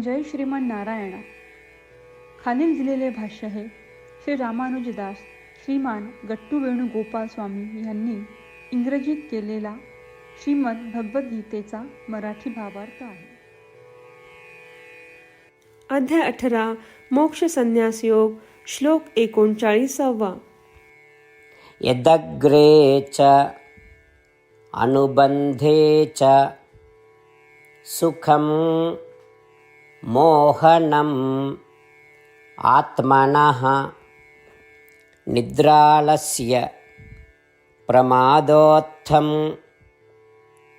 जय श्रीमान नारायणा. खालील दिलेले भाष्य हे श्री रामानुजदास श्रीमान गट्टू वेणुगोपाल स्वामी यांनी इंग्रजीत केलेला श्रीमद भगवद्गीतेचा मराठी भावार्थ आहे. अध्याय अठरा मोक्ष संन्यास योग श्लोक एकोणचाळीसावा. यदग्रे च अनुबन्धे च सुखं मोहनम् आत्मनः निद्रालस्य प्रमादोत्थं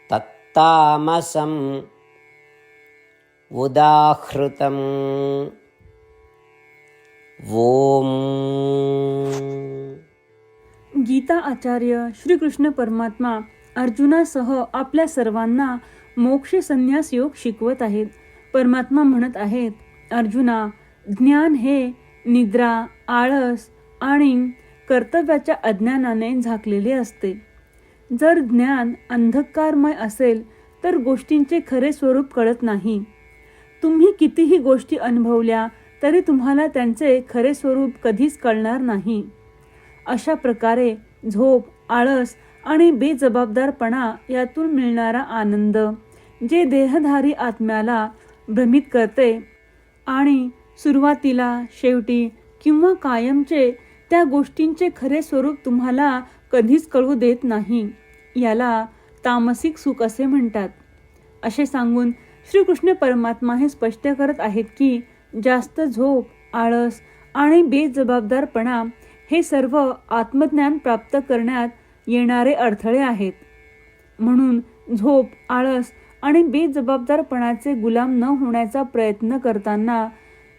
तत्तामसम् उदाहृतम् ॐ गीता आचार्य श्रीकृष्ण परमात्मा अर्जुनासह आपल्या सर्वांना मोक्ष संन्यास योग शिकवत आहेत. परमात्मा म्हणत आहेत अर्जुना ज्ञान हे निद्रा आळस आणि कर्तव्याच्या अज्ञानाने झाकलेले असते. जर ज्ञान अंधकारमय असेल तर गोष्टींचे खरे स्वरूप कळत नाही. तुम्ही कितीही गोष्टी अनुभवल्या तरी तुम्हाला त्यांचे खरे स्वरूप कधीच कळणार नाही. अशा प्रकारे झोप आळस आणि बेजबाबदारपणा यातून मिळणारा आनंद जे देहधारी आत्म्याला भ्रमित करते. आणि सुरुवातीला शेवटी किंवा कायमचे त्या गोष्टींचे खरे स्वरूप तुम्हाला कधीच कळू देत नाही. याला तामसिक सुख असे म्हणतात. असे सांगून श्रीकृष्ण परमात्मा हे स्पष्ट करत आहेत की जास्त झोप आळस आणि बेजबाबदारपणा हे सर्व आत्मज्ञान प्राप्त करण्यात येणारे अडथळे आहेत. म्हणून झोप आळस आणि बेजबाबदारपणाचे गुलाम न होण्याचा प्रयत्न करताना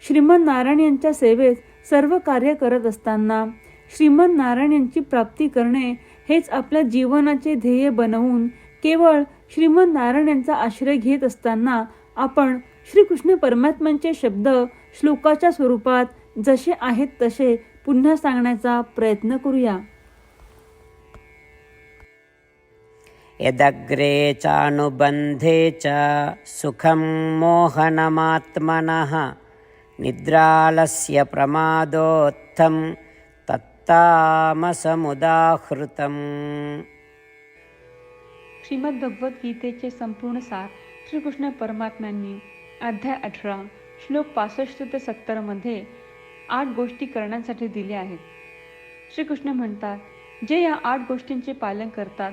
श्रीमंत नारायण यांच्या सेवेत सर्व कार्य करत असताना श्रीमंत नारायण यांची प्राप्ती करणे हेच आपल्या जीवनाचे ध्येय बनवून केवळ श्रीमंत नारायण यांचा आश्रय घेत असताना आपण श्रीकृष्ण परमात्म्यांचे शब्द श्लोकाच्या स्वरूपात जसे आहेत तसे पुन्हा सांगण्याचा प्रयत्न करूया. यदग्रे चानुबन्धे च सुखं मोहनमात्मनः निद्रालस्य प्रमादोत्थं तत्तामसमुदाहृतम्। श्रीमद्भगवद्गीतेचे संपूर्ण सार श्रीकृष्ण परमात्म्यांनी अध्याय अठरा श्लोक पासष्ट ते सत्तरमध्ये आठ गोष्टी करण्यासाठी दिल्या आहेत. श्रीकृष्ण म्हणतात जे या आठ गोष्टींचे पालन करतात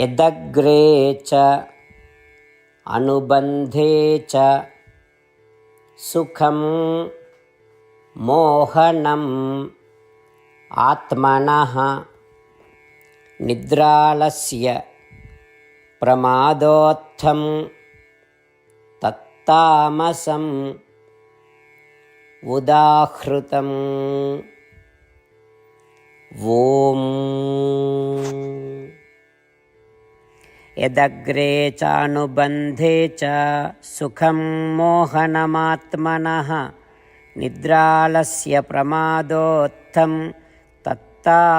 यदग्रे च अनुबन्धे च सुखं मोहनम् आत्मनः निद्रालस्य प्रमादोत्थं तत्तामसम् उदाहृतम् ॐ यदग्रे चानुबन्धे च सुखं मोहनमात्मनः निद्रालस्य प्रमादोत्थं तत्तामसमुदाहृतम्